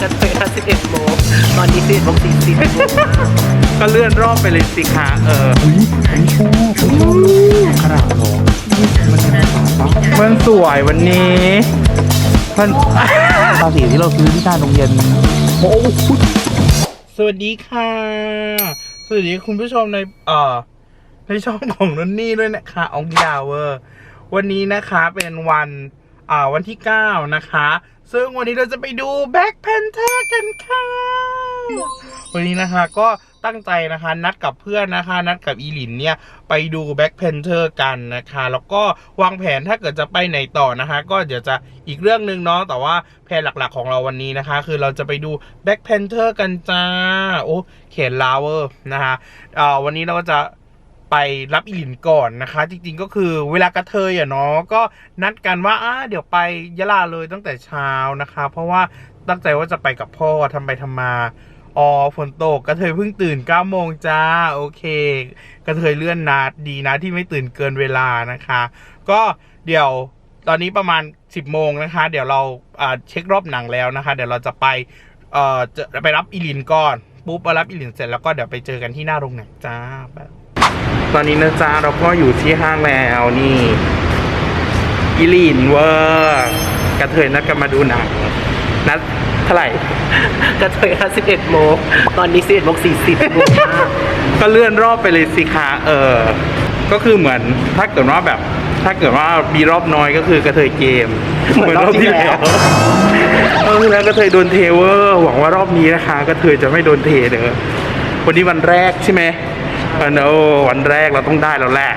จะเตะกัน11โมงตอนนี้11โมง40ก็เลื่อนรอบไปเลยสิคะเออเฮ้ยไม่ชอบขนาดหรอมันเป็นภาษาปะมันสวยวันนี้มันภาษีที่เราซื้อที่การโรงเรียนโอ้โหสวัสดีค่ะ สวัสดีคุณผู้ชมในเอ่อในช่องของนนนี่ด้วยนะคะอองดาวเวอร์ วันนี้นะคะเป็นวันอ่าวันที่ 9 นะคะ ซึ่งวันนี้เราจะไปดู Black Panther กันค่ะ วันนี้นะคะก็ตั้งใจนะคะนัดกับเพื่อนนะคะ นัดกับอีหลินเนี่ย ไปดู Black Panther กันนะคะ แล้วก็วางแผนถ้าเกิดจะไปไหนต่อนะคะ ก็เดี๋ยวจะอีกเรื่องหนึ่งเนาะแต่ว่าแผนหลักๆของเราวันนี้นะคะ คือเราจะไปดู Black Panther กันจ้า โอ้เขียนลาวเวอร์นะคะอ่าวันนี้เราก็จะ ไปรับอีหลินก่อนนะคะ จริงๆก็คือเวลากระเทยอะเนาะก็นัดกันว่าอ่าเดี๋ยวไปยะลาเลยตั้งแต่เช้านะคะ เพราะว่าตั้งใจว่าจะไปกับพ่อทำไปทำมาอ๋อฝนตกกระเทยเพิ่งตื่น9โมงจ้าโอเค กระเทยเลื่อนนาดีนะที่ไม่ตื่นเกินเวลานะคะ ก็เดี๋ยวตอนนี้ประมาณ 10โมงนะคะ เดี๋ยวเราเช็ครอบหนังแล้วนะคะ เดี๋ยวเราจะไปเอ่อจะไปรับอีลินก่อนปุ๊บไปรับอีลินเสร็จแล้วก็เดี๋ยวไปเจอกันที่หน้าโรงหนังจ้าแบบ ตอนนี้นะจ้าเราก็อยู่ที่ห้างแล้วนี่อีลินเวอร์กระเทยนัดกันมาดูหนังนัดเท่าไหร่ กระเทยกัน11โมงตอนนี้11โมง40โมงก็เลื่อนรอบไปเลยสิคะเออ ก็คือเหมือนถ้าเกิดว่าแบบ ถ้าเกิดว่ามีรอบน้อยก็คือกระเทยเกม เหมือนรอบที่แล้วรอบที่แล้วกระเทยโดนเทเวอร์ หวังว่ารอบนี้นะคะกระเทยจะไม่โดนเทเด้อวันนี้วันแรกใช่ไหม อันโอ้วันแรกเราต้องได้แล้วแหละ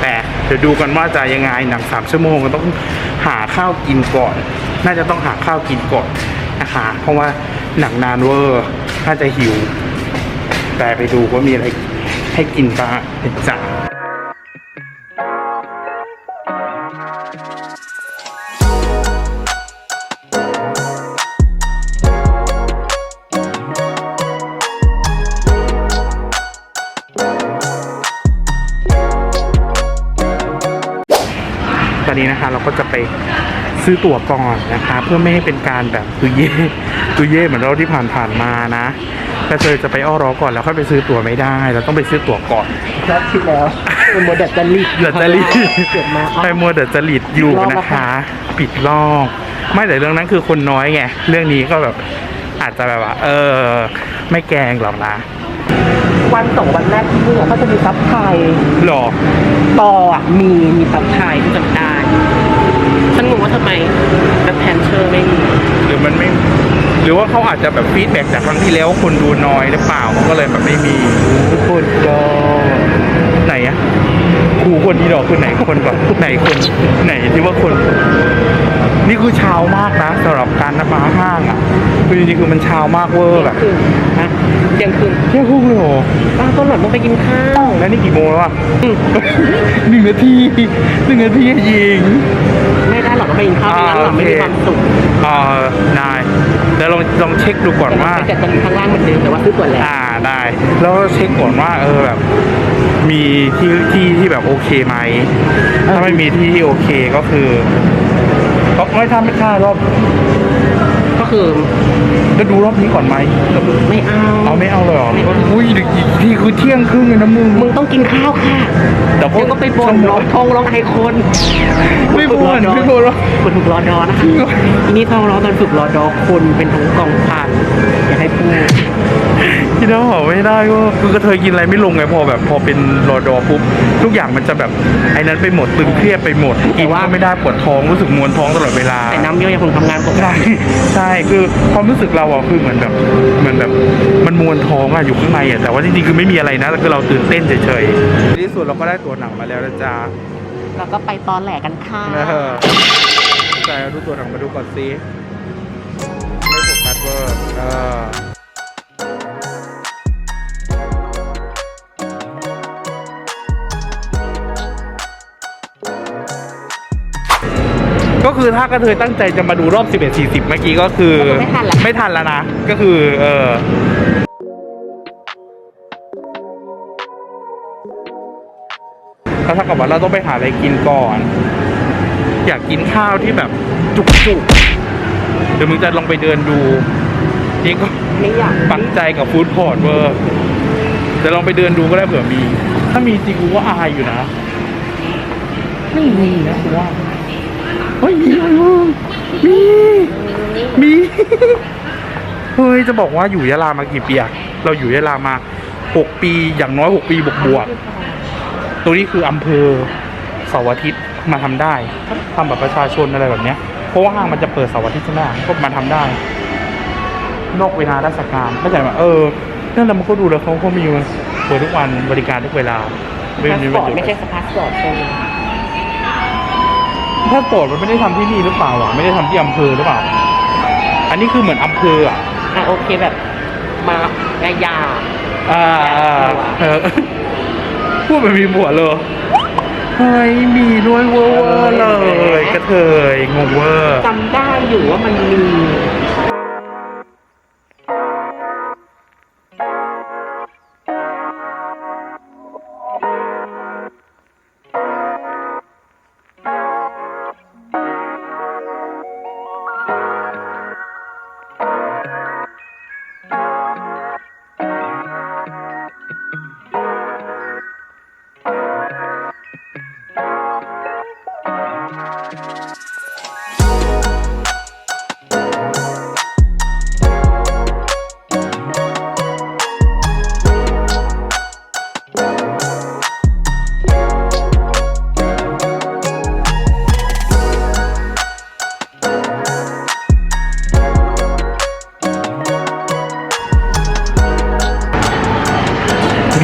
แต่เดี๋ยวดูกันว่าจะยังไงหนังสามชั่วโมงก็ต้องหาข้าวกินก่อน น่าจะต้องหาข้าวกินก่อนนะคะเพราะว่าหนังนานเวอร์น่าจะหิว แต่ไปดูว่ามีอะไรให้กินบ้างจ้า ซื้อตั๋วก่อนนะคะ เพื่อไม่ให้เป็นการแบบตุยเย่ตุยเย่เหมือนรอบที่ผ่านๆมานะถ้าเธอจะไปอ้อรอก่อนแล้วค่อยไปซื้อตั๋วไม่ได้ เราต้องไปซื้อตั๋วก่อนรอบที่แล้วเป็นโมเดลจริตเดือดจริตเกิดมาไปมัวเดือดจริตอยู่นะคะ ปิดรอบไม่แต่เรื่องนั้นคือคนน้อยไงเรื่องนี้ก็แบบอาจจะแบบว่า เออ ไม่แกล้งหรอกนะวันสองวันแรกที่นี่เขาจะมีซับไทยหรอต่ออะมีมีซับไทยที่จำได้ฉันงงว่าทำ ไมแบทแพนเชอร์ไม่มีหรือมันไม่ หรือว่าเขาอาจจะแบบฟีดแบ็กจากครั้งที่แล้วว่าคนดูน้อยหรือเปล่าเขาก็เลยแบบไม่มีทุกคนก็ไหนอะครูคนที่ดอกคือไหนคนก่อนไหนคนไหนที่ว่าคน นี่คือเช้ามากนะสำหรับการนับมาห้างอะคือจริงๆคือมันเช้ามากเวอร์แบบคืนฮะเที่ยงคืนเที่ยงครึ่งเลยเหรอป้าก็หล่อนต้องไปกินข้าวแล้วนี่กี่โมงแล้วอะหนึ่งนาทีหนึ่งนาทียิงไม่ได้หรอกต้องไปกินข้าวไม่งั้นหล่อนไม่มีความสุขอ่าได้แล้วลองลองเช็คดูก่อนว่าไปจัดกันข้างล่างเหมือนเดิมแต่ว่าซื้อตั๋วแล้วอ่าได้แล้วเช็คก่อนว่าเออแบบมีที่ที่ที่แบบโอเคไหมถ้าไม่มีที่ที่โอเคก็คือ ก็ไม่ทำไม่ค่ารอบก็คือจะดูรอบนี้ก่อนไหมไม่เอาเอาไม่เอาเลยเหรออุ้ยอีกทีคือเที่ยงครึ่งเลยนะมึงมึงต้องกินข้าวค่ะแต่พวเดี๋ยวก็ไปบ่นร้องทองร้องไห้คนไม่บ่นไม่บ่นหรอกคนฝึกรอดอนะคะทีนี้ทองร้องตอนฝึกรอดอคนเป็นทั้งกองพันอย่าให้พูด กินแล้วเหรอไม่ได้ก็คือกระเทยกินอะไรไม่ลงไงพอแบบพอเป็นรอดอปุ๊บทุกอย่างมันจะแบบไอ้นั้นไปหมดตึงเครียดไปหมดกินก็ไม่ได้ปวดท้องรู้สึกมวนท้องตลอดเวลาแต่น้ำเยอะยังคงทำงานปกใช่ติใช่คือความรู้สึกเราอะคือเหมือนแบบเหมือนแบบมันมวนท้องอะอยู่ข้างในอะแต่ว่าจริงๆคือไม่มีอะไรนะแต่คือเราตื่นเต้นเฉยๆในที่สุดเราก็ได้ตัวหนังมาแล้วนะจ๊ะแล้วก็ไปตอนแหลกันค่ะเออแต่ดูตัวหนังมาดูก่อนสิไม่โฟกัสเวอร์เออ ก็คือถ้ากระเทยตั้งใจจะมาดูรอบ 11 40 เมื่อกี้ก็คือไม่ทันแล้วไม่ทันแล้วนะ ก็คือเออก็เท่ากับว่าเราต้องไปหาอะไรกินก่อน อยากกินข้าวที่แบบจุกๆ เดี๋ยวมึงจะลองไปเดินดูนี่ก็ไม่อยากปักใจกับฟู้ดคอร์ทเวอร์เดี๋ยวลองไปเดินดูก็ได้เผื่อมี ถ้ามีจริงกูก็อายอยู่นะ ไม่มีนะกูว่า เฮ้ยมีอะไรวะมีมีเฮ้ยจะบอกว่าอยู่ยะลามากี่ปีอะเราอยู่ยะลามาหกปีอย่างน้อยหกปีบวกบวกตรงนี้คืออำเภอเสาร์อาทิตย์มาทำได้ทำแบบประชาชนอะไรแบบเนี้ยเพราะว่าห้างมันจะเปิดเสาร์อาทิตย์ใช่ไหมก็มาทำได้ นอกเวลาราชการเข้าใจไหมเออนั่นแหละมันก็ดูแล้วเขาก็มีเปิดทุกวันบริการทุกเวลาพาสมีปอร์ตไม่ใช่สพาสปอร์ตใช่ไหม ถ้าโปรดมันไม่ได้ทำที่นี่หรือเปล่าอะไม่ได้ทำที่อำเภอหรือเปล่า อันนี้คือเหมือนอำเภออะอะโอเคแบบมาแม่ยาอ่าอ่าเออพูดแบบมีผัวเลยเฮ้ยมีด้วยเวอร์เลยกระเทยงงเวอร์จำได้อยู่ว่ามันมี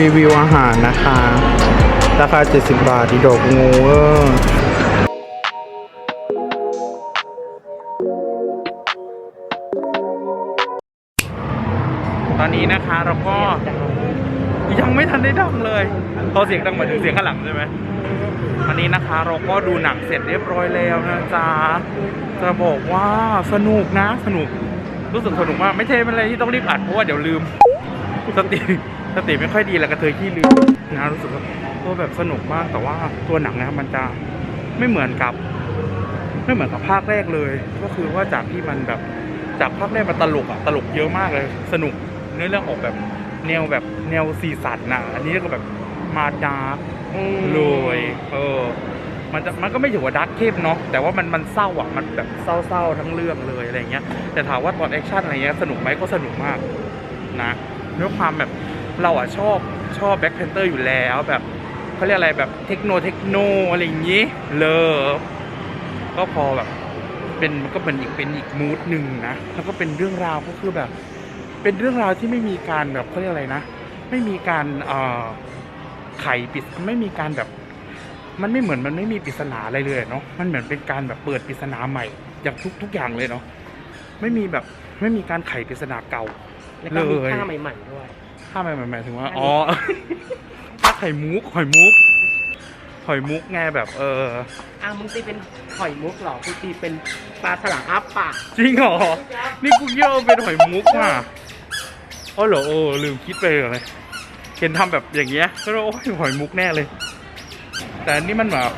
รีวิวอาหารนะคะ ราคา 70 บาทดีดอกงูเวอร์ตอนนี้นะคะเราก็ยังไม่ทันได้ดังเลยพอเสียงดังมาถึงเสียงข้างหลังใช่ไหมอันนี้นะคะเราก็ดูหนังเสร็จเรียบร้อยแล้วนะจ๊ะจะบอกว่าสนุกนะสนุก รู้สึกสนุกมากไม่ใช่เป็นอะไรที่ต้องรีบอัดเพราะว่าเดี๋ยวลืมสติ สติไม่ค่อยดีแล้วกระเทยขี้ลืมนะรู้สึกว่าตัวแบบสนุกมากแต่ว่าตัวหนังนะครับมันจะไม่เหมือนกับ ไม่เหมือนกับภาคแรกเลย ก็คือว่าจากที่มันแบบจากภาคแรกมันตลกอะตลกเยอะมากเลย สนุกเนื้อเรื่องออกแบบแนวแบบแนวสีสันนะอันนี้ก็แบบมาดาร์กเลยเออมันจะมันก็ไม่ถือว่าดาร์กเข้มเนาะแต่ว่ามันมันเศร้าอะมันแบบเศร้าๆทั้งเรื่องเลยอะไรเงี้ยแต่ถามว่าตอนแอคชั่นอะไรเงี้ยสนุกไหมก็สนุกมากนะด้วยความแบบ เราอะชอบชอบแบ็คแพนเตอร์อยู่แล้วแบบเขาเรียกอะไรแบบเทคโนเทคโนอะไรอย่างงี้เลิฟก็พอแบบเป็นมันก็เป็นอีกเป็นอีกมูดหนึ่งนะแล้วก็เป็นเรื่องราวก็คือแบบ เป็นเรื่องราวที่ไม่มีการแบบเขาเรียกอะไรนะ ไม่มีการเอ่อไขปริศไม่มีการแบบ มันไม่เหมือนมันไม่มีปริศนาอะไรเลยเนาะมันเหมือนเป็นการแบบเปิดปริศนาใหม่อย่างทุกทุกอย่างเลยเนาะไม่มีแบบไม่มีการไขปริศนาเก่าแล้วก็มีเลยท่าใหม่ๆด้วย ถ้าหมายหมายหมายถึงว่า อ๋อถ้าไข่มุกหอยมุกหอยมุกไงแบบเอออ้าวมึงตีเป็นหอยมุกเหรอกูตีเป็นปลาฉลามอ้าปากจริงเหรอ นี่กูเยี่ยวเป็นหอยมุกว่ะอ๋อเหรอโอ้ลืมคิดไปเลยเห็นทำแบบอย่างเงี้ยก็เลยโอ้ยหอยมุกแน่เลย แต่อันนี่มันแบบ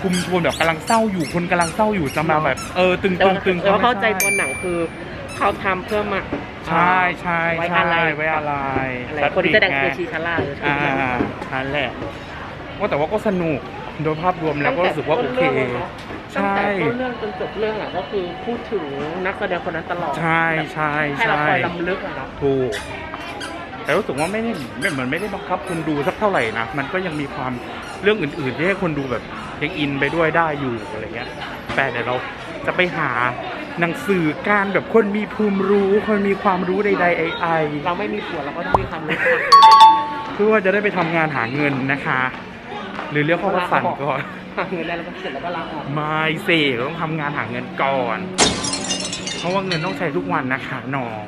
คุมโทนแบบกำลังเศร้าอยู่คนกำลังเศร้าอยู่จะมาแบบ เออตึงแต่ตึงว่าตึงแต่ว่าเข้าใจตัวหนังคือ เขาทำเพื่อมาใช่ใช่ไว้ใช่อะไรไว้อะไรอะไรคนที่แสดงไงคือชีคาร่าหรืออ่านั่นแหละว่าแต่ว่าก็สนุกโดยภาพรวมแล้วก็รู้สึกว่าโอเค ตั้งแต่ใช่ต้นเรื่องจนจบเรื่องอะก็คือพูดถึงนักแสดงคนนั้นตลอดใช่ใช่ให้เราใช่คอยลำลึกอะครับถูก แต่รู้สึกว่าไม่ได้ไม่เหมือนไม่ได้บังคับคนดูสักเท่าไหร่นะมันก็ยังมีความเรื่องอื่นๆที่ให้คนดูแบบยังอินไปด้วยได้อยู่อะไรเงี้ยแต่เดี๋ยวเราจะไปหา หนังสือการแบบคนมีภูมิรู้คนมีความรู้ใดๆไอไอเราไม่มีผัวเราก็ต้องมีความรู้ค่ะเพื่อว่าจะได้ไปทำงานหาเงินนะคะ หรือเรียกเขาว่าสั่นก่อนหาเงินได้แล้วก็เสร็จแล้วก็ลาออกไม่เสกต้องทำงานหาเงินก่อน เพราะว่าเงินต้องใช้ทุกวันนะคะน้อง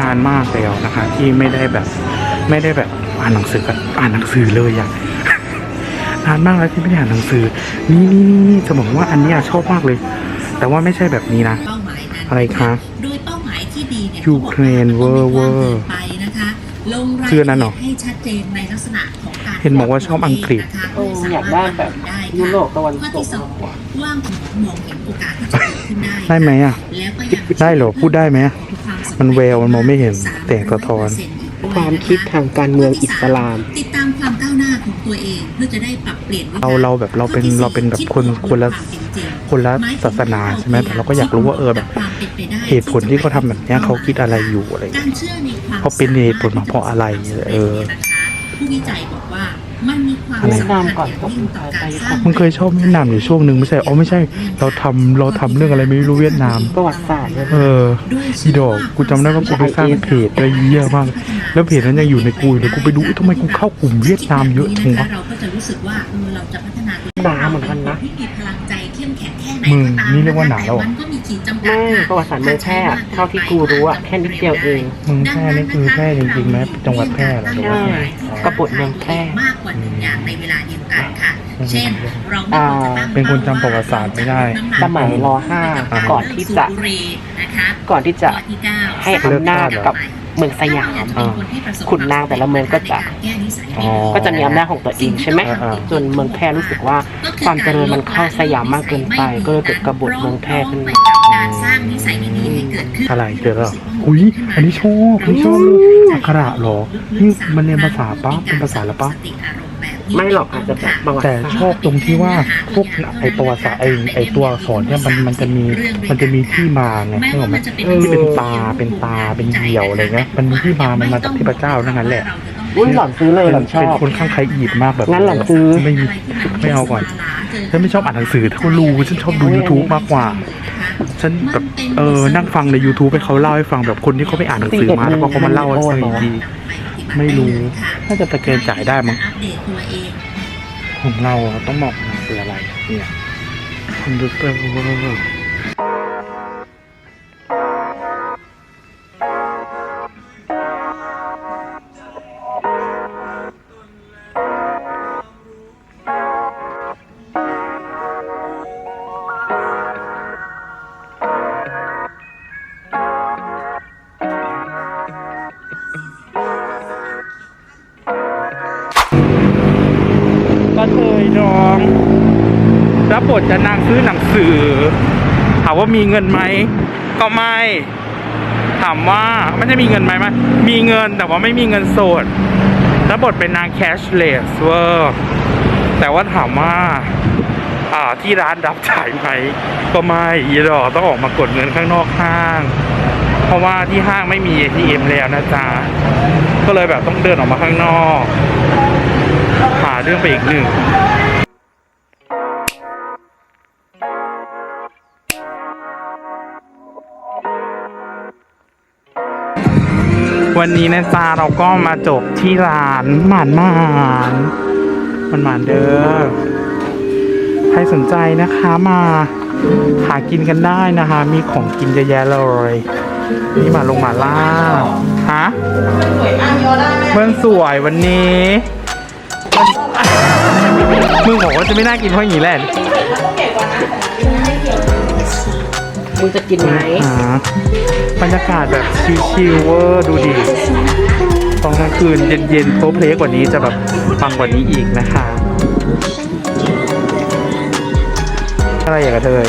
นานมากแล้วนะคะ ที่ไม่ได้แบบ ไม่ได้แบบอ่านหนังสือกันอ่านหนังสือเลยอะนานมากแล้วที่ไม่ได้อ่านหนังสือ นี่นี่นี่นี่จะบอกว่าอันเนี้ยชอบมากเลย แต่ว่าไม่ใช่แบบนี้นะ เป้าหมายนั้นอะไรคะโดยเป้าหมายที่ดีเนี่ยยูเครนเวอร์เวอร์ไปนะคะลงรายคืออันนั้นเหรอให้ชัดเจนในลักษณะของการเห็นบอกว่าชอบอังกฤษนะคะเอออยากได้แบบยุโรปตะวันข้อตกที่สองว่างมองเห็นโอกาสที่จะเกิดขึ้นได้ได้ไหมอะแล้วก็ยังได้เหรอพูดได้ไหมอะ มันแววมันมองไม่เห็นแสงสะท้อน ความคิดทางการเมืองอิสลาม ติดตามความก้าวหน้าของตัวเองเพื่อจะได้ปรับเปลี่ยนวิธีเราเราแบบเราเป็นเราเป็นแบบคนคนละคนละศาสนาใช่ไหมแต่เราก็อยากรู้ว่าเออแบบ เหตุผลที่เขาทำแบบเนี้ยเขาคิดอะไรอยู่อะไรอย่างเงี้ยการเชื่อในความเขาเป็นเหตุผลมาเพราะอะไรเออผู้วิจัยบอกว่า มันมีความอะไรสำคัญอย่างยิ่งต่อการสร้างมึงเคยชอบเวียดนามอยู่ช่วงหนึ่งไม่ใช่ อ๋อไม่ใช่ เราทำเราทำเรื่องอะไรไม่รู้เวียดนาม ประวัติศาสตร์เนี่ยเอออีดอกกูจำได้ว่ากูไปสร้างเพจด้วยเยอะมาก แล้วเพจนั้นยังอยู่ในกูอยู่เลยกูไปดูอุ๊ยทำไมกูเข้ากลุ่มเวียดนามเยอะจังวะเราก็จะรู้สึกว่าเออเราจะพัฒนาตัวหนาเหมือนกันนะที่มีพลังใจเข้มแข็งแค่ไหนมึงก็ตามนี่เรียกว่าหนาแล้ว เหรอแต่มันก็มีขีดจำกัดไม่ค่ะประวัติศาสตร์เมืองแพร่อะเท่าที่กูรู้อะแค่นิดเดียวเองมึงแพร่นี่คือแพร่จริงๆไหมจังหวัดแพร่เหรอหรือว่าใช่กบฏเมืองแพร่ มากกว่าหนึ่งอย่างในเวลาเดียวกันค่ะ เช่น เราไม่ควรจะตั้งเป็นคนจำประวัติศาสตร์ไม่ได้ สมัยรห้าก่อนที่จะสูบบุหรี่นะคะ ก่อนที่จะข้อที่เก้าให้อำนาจกับ เมืองสยาม อ่า ขุนนางแต่ละเมืองก็จะ อ๋อ ก็จะมีอำนาจของตัวเองใช่ไหมอ่าจนเมืองแพร่รู้สึกว่าความเจริญมันเข้าสยามมากเกินไป ก็เลยเกิดกบฏเมืองแพร่ขึ้นมา การสร้างนิสัยดีๆให้เกิดขึ้นอะไรเจอแล้วอุ้ยอันนี้ชอบอันนี้ชอบเลยอักขระเหรอนี่มันเรียนภาษาปะเป็นภาษาแล้วปะ ไม่หรอกอาจจะแบบประวัติแต่ศาสตร์ชอบตรงที่ว่าพวกไอประวัติศาสตร์ไอไอตัวอักษรเนี่ยมันมันจะมีมันจะมีที่มาไงนึกออกไหมที่เป็นตาเป็นตาเป็นเหยี่ยวอะไรเงี้ยมันมีที่มามันมาจากเทพเจ้านั่นแหละอุ้ยหล่อนซื้อเลยหล่อนชอเป็นบ คนข้างใครอีบมากแบบงั้นหล่อนซื้อ ไม่มีไม่เอาก่อนฉันไม่ชอบอ่านหนังสือถ้าเขารู้ฉันชอบดู YouTube มากกว่า ฉันแบบเออนั่งฟังใน YouTube ให้เขาเล่าให้ฟังแบบคนที่เขาไปอ่านหนังสือมาแล้วก็เขามาเล่าให้ฟังอีกที ไม่รู้น่าจะตะเกียงจ่ายได้มั้งอัปเดตตัวเองของเราอะต้องบอกมันคืออะไรเนี่ยคอมพิวเตอร์ ซื้อหนังสือ ถามว่ามีเงินไหมก็ไม่ ถามว่าไม่ได้มีเงินไหมไหมมีเงินแต่ว่าไม่มีเงินสดรับบทเป็นนางแคชเลสเวอร์แต่ว่าถามว่าอ่าที่ร้านรับจ่ายไหมก็ไม่อีดอต้องออกมากดเงินข้างนอกห้าง เพราะว่าที่ห้างไม่มี ATM แล้วนะจ๊ะก็เลยแบบต้องเดินออกมาข้างนอก หาเรื่องไปอีกหนึ่ง วันนี้นะจ๊ะเราก็มาจบที่ร้านหมานหมานมันหมานเด้อใครสนใจนะคะมาหากินกันได้นะคะ มีของกินเยอะแยะเลยนี่มาลงมาล่าฮะเพื่อนสวยวันนี้มึงบอกว่าจะไม่น่ากินเพราะอย่างนี้แหละ มึงจะกินไหมอ่าบรรยากาศแบบชิลๆเวอร์ดูดิตอนกลางคืนเย็นๆโพเพลกว่านี้จะแบบปังกว่านี้อีกนะคะ อะไรอย่างกระเทย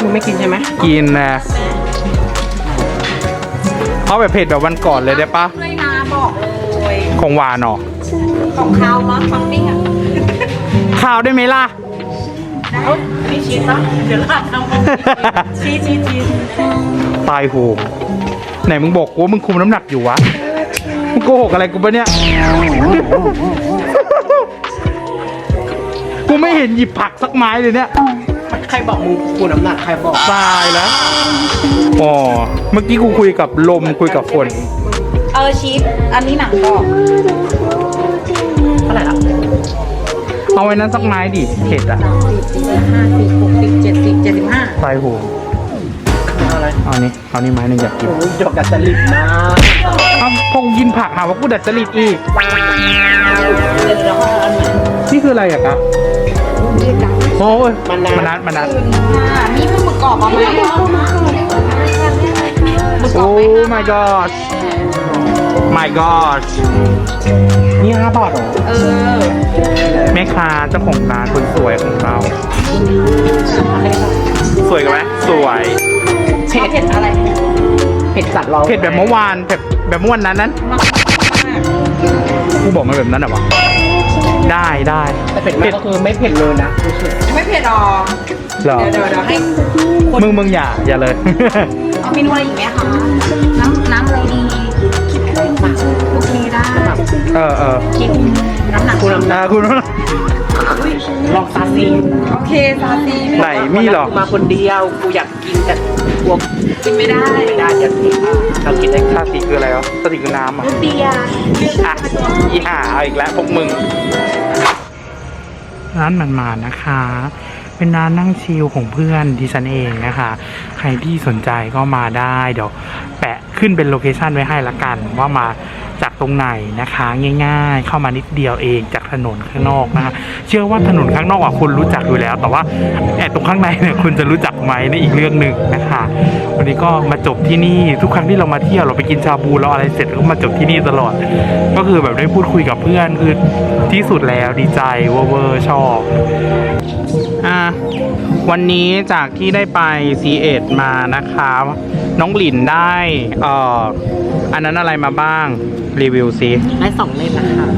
มึงไม่กินใช่ไหมกินนะเอาแบบเผ็ดแบบวันก่อนเลยได้ปะด้วยนะบอกเลยของหวานเหรอของเขาเนาะท็อปปิ้งอะข้าวได้ไหมล่ะ เอ้านี่ชีสเนาะเดี๋ยวราดน้ำชีสชีสชีสตายโหงไหนมึงบอกกูว่ามึงคุมน้ำหนักอยู่วะ มึงโกหกอะไรกูปะเนี่ย กูไม่เห็นหยิบผักสักไม้เลยเนี่ย ใครบอกมึงกูน้ำหนักใครบอกตายแล้วอ๋อ เมื่อกี้กูคุยกับลมคุยกับฝน เออชีสอันนี้หนังกรอบเท่าไหร่ละ เอาไว้นั้นสักไม้ดิเผ็ดอะสี่สิบห้าสี่หกสิบเจ็ดสิบเจ็ดสิบห้าตายโหงเอาอะไรเอานี่เอานี่ไม้หนึงอยากกินโอ้ยดอกกัสลิดมากเอ้าพงกินผักหาว่ากูดัดจริตอีก นี่คืออะไรอะครับโอ้ยมันนัดมันนัดมีเพิ่งมากรอบเอาไหมโอ้ my god my god นี่ห้าบาทเหรอ เออแม่ค้าเจ้าของร้านคนสวยของเรา สวยกันไหมสวย เผ็ดเผ็ดอะไร เผ็ดจัดร้องเผ็ดแบบเมื่อวานเผ็ดแบบเมื่อวันนั้นนั้นมากกูบอกมาแบบนั้นเหรอวะได้ได้แต่เผ็ดมากก็คือไม่เผ็ดเลยนะรู้สึกไม่เผ็ดหรอกเหรอเดี๋ยวเดี๋ยวเดี๋ยวให้มึงมึงอย่าอย่าเลย เอาเมนูอะไรอีกไหมคะ น้ำน้ำอะไรดีคิดขึ้นมาโอ เคได้เออเออคิดน้ำหนักคุณอ่าคุณลองซาซีโอเคซาซีไหนมีเหรอกูมาคนเดียวกูอยากกินแต่กลัวกินไม่ได้ไม่ได้จะกินเรากินได้ชาติคืออะไรวะสติคือน้ำอะเบียร์อะอีห่าเอาอีกแล้วพวกมึงร้านมันมานะคะ เป็นร้านนั่งชิลของเพื่อนดิฉันเองนะคะ ใครที่สนใจก็มาได้เดี๋ยว แปะขึ้นเป็นโลเคชันไว้ให้ละกันว่ามา จากตรงไหนนะคะ ง่าย ๆ เข้ามานิดเดียวเองจากถนนข้างนอกนะคะเชื่อว่าถนนข้างนอกอะคุณรู้จักอยู่แล้ว แต่ว่าแอบตรงข้างในเนี่ยคุณจะรู้จักไหมในอีกเรื่องหนึ่งนะคะ วันนี้ก็มาจบที่นี่ทุกครั้งที่เรามาเที่ยวเราไปกินชาบูเราอะไรเสร็จก็มาจบที่นี่ตลอด ก็คือแบบได้พูดคุยกับเพื่อนคือที่สุดแล้วดีใจเวอร์เวอร์ชอบ อะวันนี้จากที่ได้ไป C1 มานะคะ น้องหลินได้เอ่ออันนั้นอะไรมาบ้าง รีวิวซิได้สองเล่มนะคะ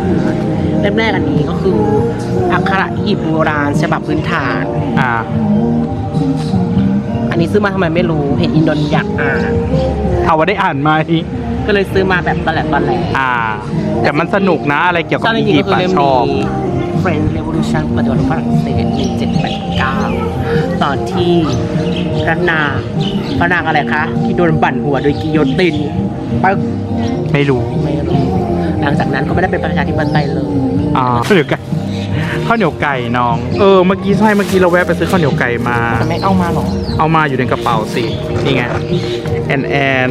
เล่มแรกอันนี้ก็คืออักขระหีบโบราณฉบับพื้นฐาน อ่า อันนี้ซื้อมาทำไมไม่รู้เห็นอินโดนอยากอ่านเอาว่าได้อ่านไหมก็เลยซื้อมาแบบตอนแหลตอนแหลอ่า แต่มันสนุกนะอะไรเกี่ยวกับใช่จอีริงยิๆปก็ต์คืออะเล่มชอบนี้ French Revolution ปัจจุบันฝรั่งเศส1789 ตอนที่พระนางพระนางอะไรคะ ที่โดนบั่นหัวโดยกิโยตินปึ๊กไม่รู้ ไม่รู้ หลังจากนั้นก็ไม่ได้เป็นประชาธิปไตยเลย อ่าข้าวเหนียวไก่ข้าวเหนียวไก่น้อง เออ เมื่อกี้ใช่เมื่อกี้เราแวะไปซื้อข้าวเหนียวไก่มา แต่ไม่เอามาหรอกเอามาอยู่ในกระเป๋าสิ นี่ไง แอนแอน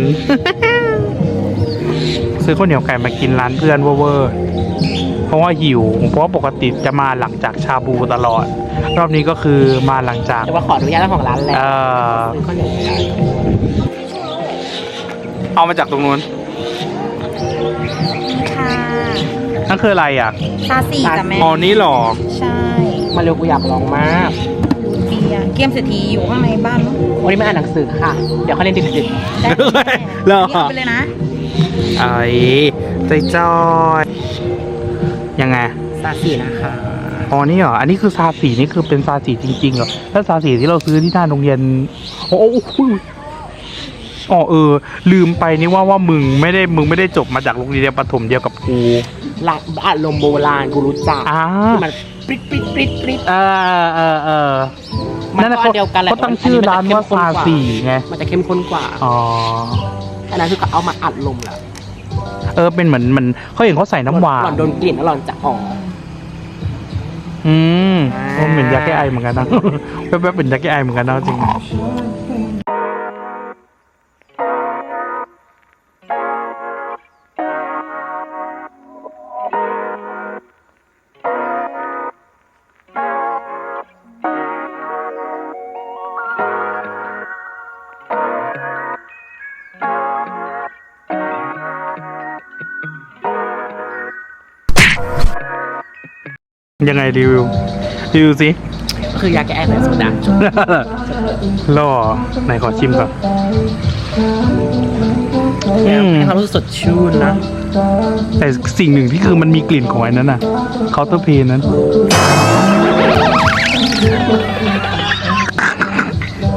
ซื้อข้าวเหนียวไก่มากินร้านเพื่อนเวอร์ๆ เพราะว่าหิว เพราะว่าปกติจะมาหลังจากชาบูตลอด รอบนี้ก็คือมาหลังจากแต่ว่าขออนุญาตเจ้าของร้านแล้วเอ่อซื้อข้าวเหนียวไก่เอามาจากตรงนู้นค่ะนั่นคืออะไรอะซาซีจ้ะแม่อ๋อนี่หรอใช่มาเร็วกูอยากลองมากเบียร์เกมเศรษฐีอยู่ข้างในบ้านมั้งวันนี้ไม่อ่านหนังสือค่ะ เดี๋ยวเขาเรียนดึกได้เหรอ เรียกไปเลยนะไอ้ใจจอย ยังไงๆซาสีนะคะอ๋อนี่เหรออันนี้คือซาสีนี่คือเป็นซาสีจริงๆเหรอถ้าซาสีที่เราซื้อที่หน้าโรงเรียนโอ้โหอ๋อเออ ลืมไปนี่ว่าว่ามึงไม่ได้มึงไม่ได้จบมาจากโรงเรียนประถมเดียวกับกูหลักอารมณ์โบราณกูรู้จักอ่าที่มันปริ๊ดปริ๊ดปริ๊ดปริ๊ดเออเออเออมันนั่นก็นะอันเดียวกันแหละเขาตั้งชื่อร้านว่าซาสีไงมันจะเข้มข้นกว่าอ๋ออันนั้นคือเขาเอามาอัดลมแล้ว เออเป็นเหมือนเหมันเขาเห็นเขาใส่น้ำหวาหล่อนนโดนกลิ่นแล้วหล่อนจะออกอืมอ่าโอ้เหมือนยาแก้ไอเหมือนกันนะแป๊บๆเป็นยาแก้ไอเหมือนกันนะจริง รีวิวรีวิวสิก็คือยาแก้ไอแบบโซดาจุดล่อไหนขอชิมก่อนให้อืมความรู้สึกสดชื่นนะ แต่สิ่งหนึ่งที่คือมันมีกลิ่นของไอ้นั้นน่ะเคาน์เตอร์เพนนั้น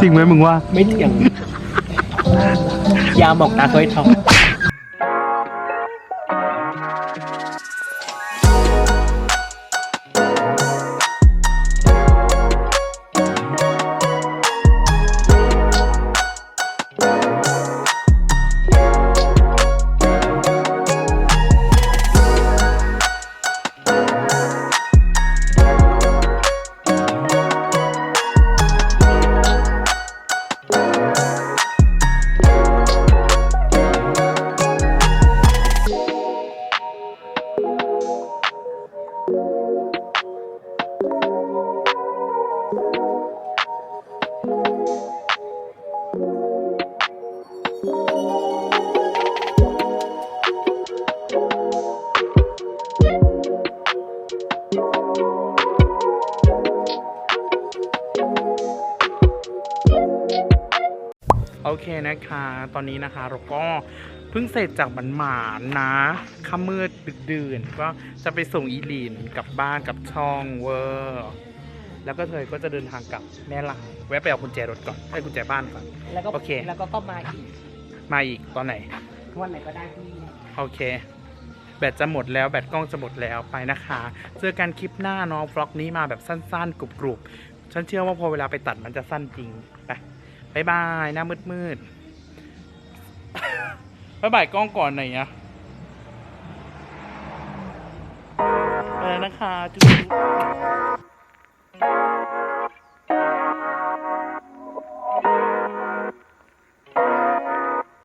จริงไหมมึงว่า ไม่เถียงยาหมอกตาเคยทอง นะคะ ตอนนี้นะคะเราก็เพิ่งเสร็จจากบันหมานนะค่ำมืดดึกดื่นก็จะไปส่งอีลีนกลับบ้านกับช่องเวอร์แล้วก็เธอก็จะเดินทางกลับแม่ลายแวะไปเอากุญแจรถก่อนให้กุญแจบ้านก่อน แล้วก็โอเค แล้วก็ก็มาอีก มาอีกตอนไหนวันไหนก็ได้ที่โอเค แบตจะหมดแล้วแบตกล้องจะหมดแล้วไปนะคะ เจอกันคลิปหน้าเนาะบล็อกนี้มาแบบสั้นๆ กรุบๆฉันเชื่อว่าพอเวลาไปตัดมันจะสั้นจริงไปบายบายหน้ามืดๆ บายบายกล้องก่อนหน่อยนะไปแล้วนะคะจุ๊บ